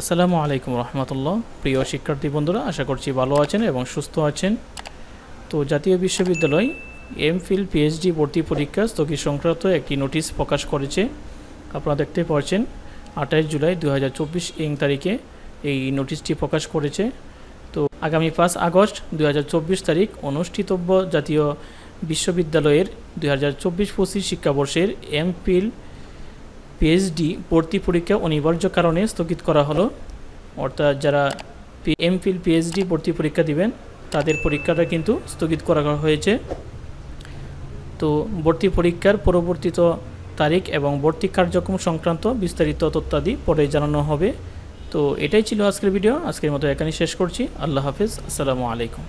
আসসালামু আলাইকুম রহমতুল্লাহ। প্রিয় শিক্ষার্থী বন্ধুরা, আশা করছি ভালো আছেন এবং সুস্থ আছেন। তো জাতীয় বিশ্ববিদ্যালয় এমফিল পিএইচডি ভর্তি পরীক্ষা স্থগিত সংক্রান্ত একটি নোটিশ প্রকাশ করেছে। আপনারা দেখতে পাচ্ছেন, আঠাশ জুলাই দু হাজার চব্বিশ ইং তারিখে এই নোটিশটি প্রকাশ করেছে। তো আগামী পাঁচ আগস্ট দু হাজার চব্বিশ তারিখ অনুষ্ঠিতব্য জাতীয় বিশ্ববিদ্যালয়ের দু হাজার চব্বিশ পঁচিশ শিক্ষাবর্ষের এমফিল পিএইচডি ভর্তি পরীক্ষা অনিবার্য কারণে স্থগিত করা হলো। অর্থাৎ যারা এমফিল পিএইচডি ভর্তি পরীক্ষা দিবেন, তাদের পরীক্ষাটা কিন্তু স্থগিত করা হয়েছে। তো ভর্তি পরীক্ষার পরবর্তীত তারিখ এবং ভর্তি কার্যক্রম সংক্রান্ত বিস্তারিত তথ্যাদি পরে জানানো হবে। তো এটাই ছিল আজকের ভিডিও। আজকের মতো এখানে শেষ করছি। আল্লাহ হাফিজ। আসসালামু আলাইকুম।